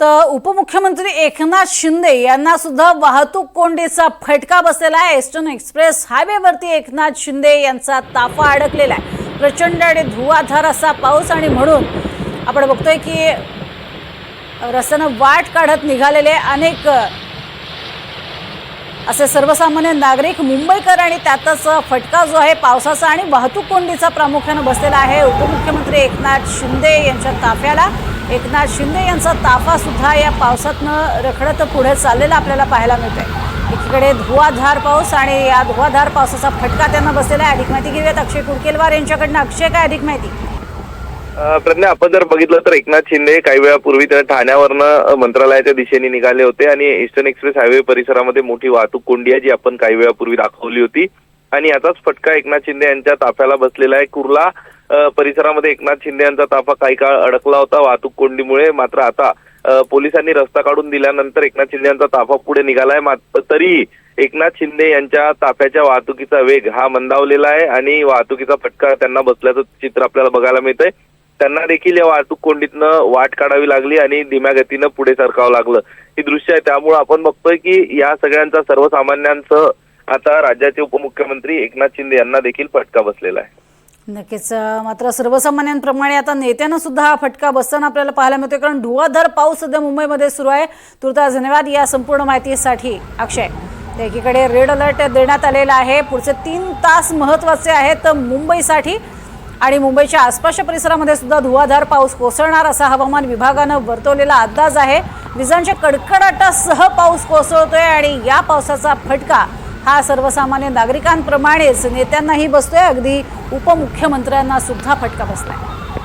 तर उपमुख्यमंत्री एकनाथ शिंदे यांना सुद्धा वाहतूक कोंडीचा फटका बसलेला आहे. एस्टर्न एक्सप्रेस हायवेवरती एकनाथ शिंदे यांचा ताफा अडकलेला आहे. प्रचंड आणि धुवाधार असा पाऊस आणि म्हणून आपण बघतोय की रस्त्यानं वाट काढत निघालेले अनेक असे सर्वसामान्य नागरिक मुंबईकर आणि त्यातच फटका जो आहे पावसाचा आणि वाहतूक कोंडीचा प्रामुख्यानं बसलेला आहे. उपमुख्यमंत्री एकनाथ शिंदे यांच्या ताफ्याला एकनाथ शिंदे यांचा ताफा सुद्धा या पावसातनं रखडत पुढे चाललेला आपल्याला पाहायला मिळतंय. एकीकडे धुवाधार पाऊस आणि या धुवाधार पावसाचा फटका त्यांना बसलेला आहे. अधिक माहिती घेऊयात अक्षय कुडकेलवार यांच्याकडनं. अक्षय काय अधिक माहिती? प्रज्ञा आपण जर बघितलं तर एकनाथ शिंदे काही वेळापूर्वी त्या ठाण्यावरनं मंत्रालयाच्या दिशेने निघाले होते आणि ईस्टर्न एक्सप्रेस हायवे परिसरामध्ये मोठी वाहतूक कोंडी आहे जी आपण काही वेळापूर्वी दाखवली होती. आणि याचाच फटका एकनाथ शिंदे यांच्या ताफ्याला बसलेला आहे. कुर्ला परिसरामध्ये एकनाथ शिंदे यांचा ताफा काही काळ अडकला होता वाहतूक कोंडीमुळे. मात्र आता पोलिसांनी रस्ता काढून दिल्यानंतर एकनाथ शिंदे यांचा ताफा पुढे निघालाय. मात्र तरीही एकनाथ शिंदे यांच्या ताफ्याच्या वाहतुकीचा वेग हा मंदावलेला आहे आणि वाहतुकीचा फटका त्यांना बसल्याचं चित्र आपल्याला बघायला मिळतंय. त्यांना देखील या वाहतूक कोंडीतनं वाट काढावी लागली आणि धीम्या गतीनं पुढे सरकावं लागलं. ही दृश्य आहे. त्यामुळे आपण बघतोय की या सगळ्यांचा सर्वसामान्यांसह आता राज्याचे उपमुख्यमंत्री एकनाथ शिंदे यांना देखील फटका बसलेला आहे. नक्कीच. मात्र सर्वसामान्यांप्रमाणे आता नेत्यांना सुद्धा हा फटका बसताना आपल्याला पाहायला मिळतोय कारण धुवाधार पाऊस सध्या मुंबईमध्ये सुरू आहे. तुर्तास धन्यवाद. या संपूर्ण माहितीसाठी अक्षय. एकीकडे रेड अलर्ट देण्यात आलेला आहे. पुढचे तीन तास महत्त्वाचे आहेत मुंबईसाठी. आणि मुंबईच्या आसपासच्या परिसरामध्ये सुद्धा धुवाधार पाऊस कोसळणार असा हवामान विभागानं वर्तवलेला अंदाज आहे. विजांच्या कडकडाटासह पाऊस कोसळतोय आणि या पावसाचा फटका हा सर्वसामान्य नागरिकांप्रमाणेच नेत्यांनाही बसतोय. अगदी उपमुख्यमंत्र्यांना सुद्धा फटका बसलाय.